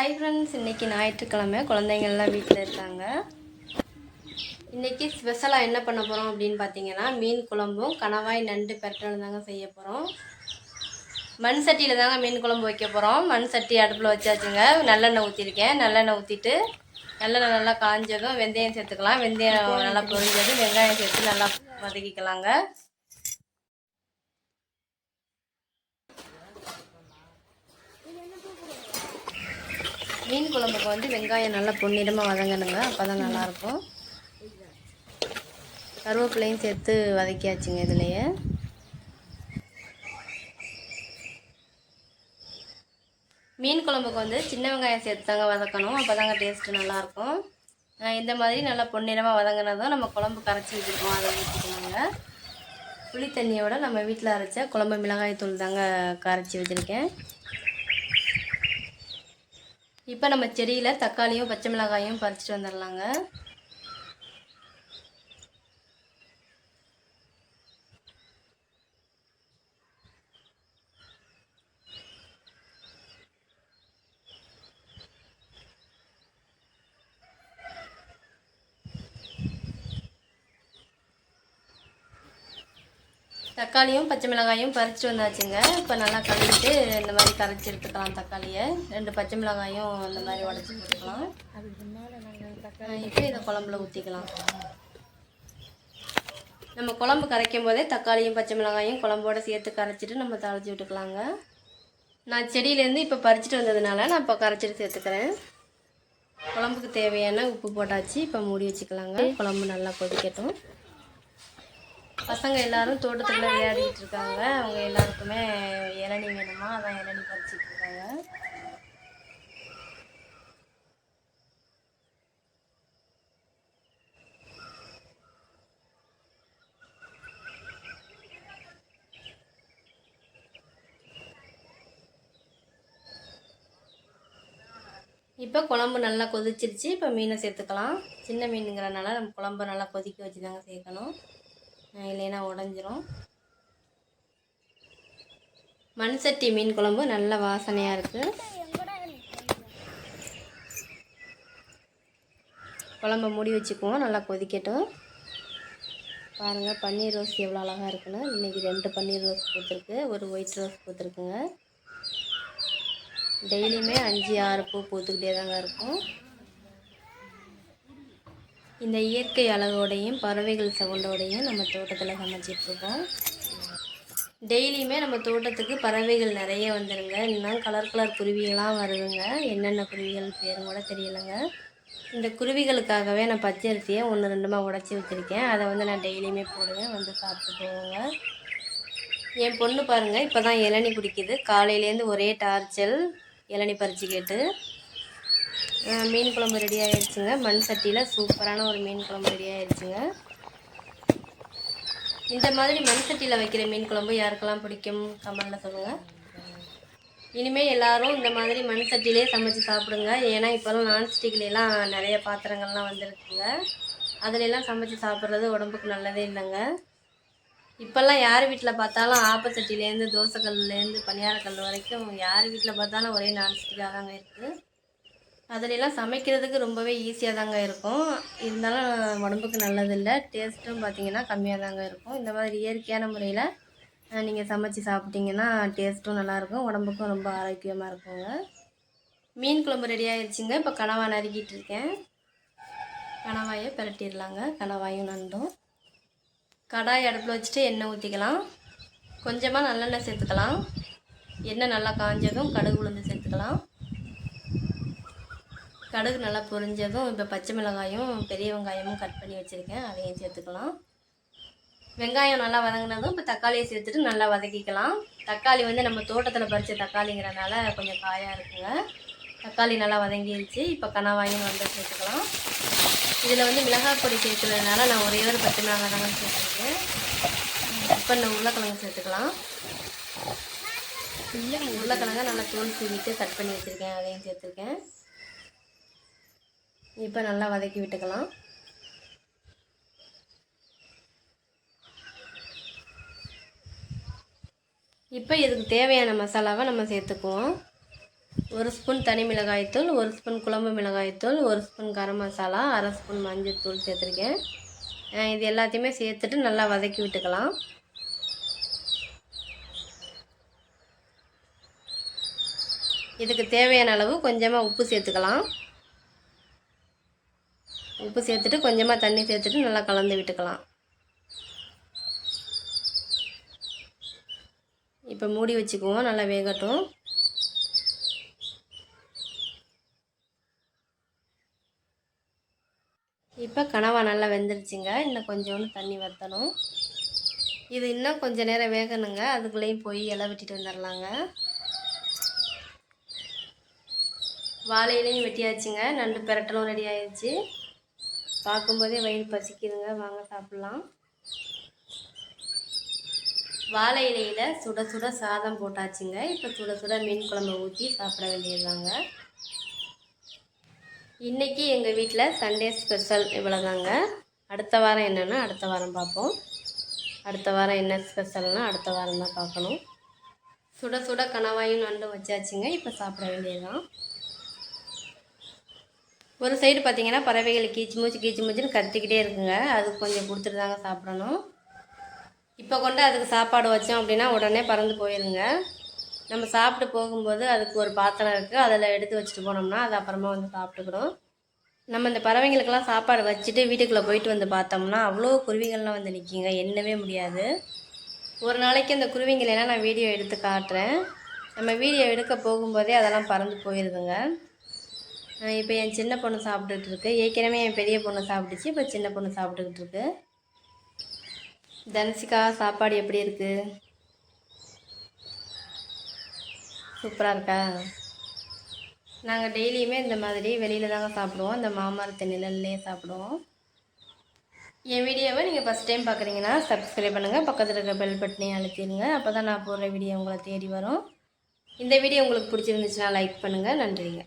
Hi friends இன்றைக்கி ஞாயிற்றுக்கிழமை. குழந்தைங்கள்லாம் வீட்டில் இருக்காங்க. இன்றைக்கி ஸ்பெஷலாக என்ன பண்ண போகிறோம் அப்படின்னு பார்த்தீங்கன்னா மீன் குழம்பும் கணவாய் நண்டு பெரட்டலும் தாங்க செய்ய போகிறோம் மண் சட்டியில் தாங்க மீன் குழம்பு வைக்க போகிறோம் மண் சட்டி அடுப்பில் வச்சாச்சுங்க. நல்லெண்ணெய் ஊற்றிருக்கேன் நல்லெண்ணெய் ஊற்றிட்டு நல்லெண்ணெய் நல்லா காஞ்சதும் வெந்தயம் சேர்த்துக்கலாம். வெந்தயம் நல்லா பொரிஞ்சதும் வெங்காயம் சேர்த்து நல்லா வதக்கிக்கலாங்க. மீன் குழம்புக்கு வந்து வெங்காயம் நல்லா பொன்னிறமாக வதங்கணுங்க. அப்போ தான் நல்லாயிருக்கும். கருவேப்பிலையும் சேர்த்து வதக்கியாச்சுங்க இதுலேயே. மீன் குழம்புக்கு வந்து சின்ன வெங்காயம் சேர்த்து தாங்க வதக்கணும். அப்போ தாங்க டேஸ்ட்டு நல்லாயிருக்கும் இந்த மாதிரி நல்லா பொன்னிறமாக வதங்கினதும் நம்ம குழம்பு கரைச்சி வச்சுருக்கோம் அதை ஊற்றிக்கலாங்க புளி தண்ணியோட நம்ம வீட்டில் அரைச்ச குழம்பு மிளகாய் தூள் தாங்க கரைச்சி வச்சுருக்கேன். இப்போ நம்ம செடியில் தக்காளியும் பச்சை மிளகாயும் பறிச்சிட்டு வந்துடலாங்க தக்காளியும் பச்சை மிளகாயும் பறிச்சுட்டு வந்தாச்சுங்க. இப்போ நல்லா கழுவிட்டு இந்த மாதிரி கரைச்சி எடுத்துக்கலாம் தக்காளியை. ரெண்டு பச்சை மிளகாயும் இந்த மாதிரி உடச்சி போட்டுக்கலாம் இப்போ இதை குழம்புல ஊற்றிக்கலாம் நம்ம குழம்பு கரைக்கும் போதே தக்காளியும் பச்சை மிளகாயும் குழம்போடு சேர்த்து கரைச்சிட்டு நம்ம தாளிச்சு விட்டுக்கலாங்க. நான் செடியிலேருந்து இப்போ பறிச்சுட்டு வந்ததுனால நான் இப்போ கரைச்சிட்டு சேர்த்துக்கிறேன். குழம்புக்கு தேவையான உப்பு போட்டாச்சு. இப்போ மூடி வச்சுக்கலாங்க. குழம்பு நல்லா கொதிக்கட்டும். பசங்க எல்லாரும் தோட்டத்துல விளையாடிட்டு இருக்காங்க. அவங்க எல்லாருக்குமே இளநி வேணுமா? அதான் இளநி பறிச்சிட்டு இருக்காங்க. இப்போ குழம்பு நல்லா கொதிச்சிருச்சு. இப்போ மீனை சேர்த்துக்கலாம். சின்ன மீனுங்கிறனால நம்ம குழம்பு நல்லா கொதிக்க வச்சு தாங்க சேர்க்கணும். இல்லைன்னா உடஞ்சிரும். மண் சட்டி மீன் குழம்பு நல்ல வாசனையாக இருக்குது குழம்ப மூடி வச்சுக்குவோம் நல்லா கொதிக்கட்டும். பாருங்கள் பன்னீர் ரோஸ் எவ்வளோ அழகாக இருக்குன்னு. இன்றைக்கி ரெண்டு பன்னீர் ரோஸ் பூத்துருக்கு ஒரு ஒயிட் ரோஸ் பூத்துருக்குங்க டெய்லியுமே அஞ்சு ஆறு பூ பூத்துக்கிட்டே தாங்க இருக்கும். இந்த இயற்கை அழகோடையும் பறவைகள் சவுண்டோடையும் நம்ம தோட்டத்தில் சமைச்சிட்ருக்கோம். டெய்லியுமே நம்ம தோட்டத்துக்கு பறவைகள் நிறைய வந்துடுங்க இன்னும் கலர் கலர் குருவிகளாம் வருதுங்க. என்னென்ன குருவிகள் பேரும் கூட தெரியலைங்க. இந்த குருவிகளுக்காகவே நான் பச்சரிசியை ஒன்று ரெண்டுமா உடச்சி வச்சுருக்கேன். அதை வந்து நான் டெய்லியுமே போடுவேன். வந்து சாப்பிட்டு போவோங்க. என் பொண்ணு பாருங்கள் இப்போ தான் இளநி குடிக்குது. காலையிலேருந்து ஒரே டார்ச்சல் இளநி பறிச்சு கேட்டு. மீன் குழம்பு ரெடி ஆகிடுச்சுங்க மண் சட்டியில் சூப்பரான ஒரு மீன் குழம்பு ரெடி ஆகிடுச்சுங்க இந்த மாதிரி மண் சட்டியில் வைக்கிற மீன் குழம்பு யாருக்கெல்லாம் பிடிக்கும்? கமெண்டில் சொல்லுங்கள் இனிமேல் எல்லாரும் இந்த மாதிரி மண் சட்டிலே சமைச்சு சாப்பிடுங்க. ஏன்னா இப்போல்லாம் நான்ஸ்டிக்லாம் நிறைய பாத்திரங்கள்லாம் வந்துருக்குங்க. அதிலெல்லாம் சமைச்சு சாப்பிட்றது உடம்புக்கு நல்லதே இல்லைங்க. இப்போல்லாம் யார் வீட்டில் பார்த்தாலும் ஆப்பச்சட்டிலேருந்து தோசைக்கல்லேருந்து பணியாரக்கல் வரைக்கும் யார் வீட்டில் பார்த்தாலும் ஒரே நான்ஸ்டிக்காக தாங்க இருக்குது அதிலெல்லாம் சமைக்கிறதுக்கு ரொம்பவே ஈஸியாக தாங்க இருக்கும். இருந்தாலும் உடம்புக்கு நல்லதில்லை. டேஸ்ட்டும் பார்த்திங்கன்னா கம்மியாக தாங்க இருக்கும். இந்த மாதிரி இயற்கையான முறையில் நீங்கள் சமைச்சு சாப்பிட்டிங்கன்னா டேஸ்ட்டும் நல்லாயிருக்கும் உடம்புக்கும் ரொம்ப ஆரோக்கியமாக இருக்குங்க. மீன் குழம்பு ரெடி ஆகிடுச்சிங்க இப்போ கணவா நறுக்கிட்டு இருக்கேன். கணவாயை பிரட்டிடலாங்க. கனவாயும் நண்டும். கடாய் அடுப்பில் வச்சுட்டு எண்ணெய் ஊற்றிக்கலாம் கொஞ்சமாக நல்லெண்ணெய் சேர்த்துக்கலாம். எண்ணெய் நல்லா காஞ்சதும் கடுகு உளுந்து சேர்த்துக்கலாம். கடுகு நல்லா பொரிஞ்சதும் இப்போ பச்சை மிளகாயும் பெரிய வெங்காயமும் கட் பண்ணி வச்சுருக்கேன். அதையும் சேர்த்துக்கலாம். வெங்காயம் நல்லா வதங்கினதும் இப்போ தக்காளியை சேர்த்துட்டு நல்லா வதக்கிக்கலாம். தக்காளி வந்து நம்ம தோட்டத்தில் பறித்த தக்காளிங்கிறனால கொஞ்சம் காயாக இருக்குங்க. தக்காளி நல்லா வதங்கிடுச்சு இப்போ கனவாயும் வந்து சேர்த்துக்கலாம். இதில் வந்து மிளகாய் பொடி சேர்த்துறதுனால நான் ஒரே ஒரு பச்சை மிளகாய் தாங்க சேர்த்துருக்கேன். இப்போ இந்த உருளைக்கிழங்கு சேர்த்துக்கலாம். உருளைக்கிழங்க நல்லா தோல் சீவிட்டு கட் பண்ணி வச்சுருக்கேன். அதையும் சேர்த்துருக்கேன். இப்போ நல்லா வதக்கி விட்டுக்கலாம். இப்போ இதுக்கு தேவையான மசாலாவை நம்ம சேர்த்துக்குவோம். ஒரு ஸ்பூன் தனி மிளகாய்த்தூள் ஒரு ஸ்பூன் குழம்பு மிளகாய்த்தூள் ஒரு ஸ்பூன் கரம் மசாலா அரை ஸ்பூன் மஞ்சள் தூள் சேர்த்துருக்கேன். இது எல்லாத்தையுமே சேர்த்துட்டு நல்லா வதக்கி விட்டுக்கலாம். இதுக்கு தேவையான அளவு கொஞ்சமாக உப்பு சேர்த்துக்கலாம். உப்பு சேர்த்துட்டு கொஞ்சமாக தண்ணி சேர்த்துட்டு நல்லா கலந்து விட்டுக்கலாம். இப்போ மூடி வச்சுக்குவோம் நல்லா வேகட்டும். இப்போ கனவா நல்லா வெந்துருச்சுங்க. இன்னும் கொஞ்சோண்டு தண்ணி வற்றணும் இது இன்னும் கொஞ்சம் நேரம் வேகணுங்க. அதுக்குள்ளேயும் போய் இலை வெட்டிட்டு வந்துடலாங்க வாழையிலையும் வெட்டியாச்சுங்க. நண்டு பெரட்டலும் ரெடி ஆயிடுச்சு பார்க்கும்போதே வயிறு பசிக்குதுங்க. வாங்க சாப்பிட்லாம். வாழை இலையில் சுட சுட சாதம் போட்டாச்சுங்க. இப்போ சுட சுட மீன் குழம்பு ஊற்றி சாப்பிட வேண்டியதுதாங்க. இன்றைக்கி எங்கள் வீட்டில் சண்டே ஸ்பெஷல் இவ்வளோதாங்க அடுத்த வாரம் என்னென்னா அடுத்த வாரம் பார்ப்போம். அடுத்த வாரம் என்ன ஸ்பெஷல்னால் அடுத்த வாரம் தான் பார்க்கணும். சுட சுட கணவாயும் நண்டும் வச்சாச்சுங்க. இப்போ சாப்பிட வேண்டியதுதான். ஒரு சைடு பார்த்தீங்கன்னா பறவைகள் கீச்சு மூச்சு கீச்சு மூச்சுன்னு கத்திக்கிட்டே இருக்குங்க. அது கொஞ்சம் கொடுத்துட்டு தாங்க சாப்பிடணும். இப்போ கொண்டு அதுக்கு சாப்பாடு வச்சோம் அப்படின்னா உடனே பறந்து போயிருங்க. நம்ம சாப்பிட்டு போகும்போது அதுக்கு ஒரு பாத்திரம் இருக்குது அதில் எடுத்து வச்சுட்டு போனோம்னா அது அப்புறமா வந்து சாப்பிட்டுக்கிடும் நம்ம இந்த பறவைங்களுக்கெல்லாம் சாப்பாடு வச்சுட்டு வீட்டுக்குள்ளே போயிட்டு வந்து பார்த்தோம்னா அவ்வளோ குருவிகள்லாம் வந்து நிற்கிங்க எண்ணவே முடியாது. ஒரு நாளைக்கு அந்த குருவிங்களெல்லாம் நான் வீடியோ எடுத்து காட்டுறேன். நம்ம வீடியோ எடுக்க போகும்போதே அதெல்லாம் பறந்து போயிடுதுங்க இப்போ என் சின்ன பொண்ணு சாப்பிட்டுட்டு இருக்கு. ஏற்கனவே என் பெரிய பொண்ணு சாப்பிட்டுச்சு. இப்போ சின்ன பொண்ணு சாப்பிட்டுக்கிட்டு இருக்கு. தனுஷிகா சாப்பாடு எப்படி இருக்கு? சூப்பராக இருக்கா? நாங்கள் டெய்லியுமே இந்த மாதிரி வெளியில் தாங்க சாப்பிடுவோம். இந்த மாமரத்து நிழல்லே சாப்பிடுவோம். என் வீடியோவை நீங்கள் ஃபஸ்ட் டைம் பார்க்குறீங்கன்னா சப்ஸ்கிரைப் பண்ணுங்கள் பக்கத்தில் இருக்கிற பெல் பட்டனையும் அழுத்திடுங்க. அப்போ தான் நான் போடுற வீடியோ உங்களை தேடி வரும். இந்த வீடியோ உங்களுக்கு பிடிச்சிருந்துச்சுன்னா லைக் பண்ணுங்கள் நன்றிங்க.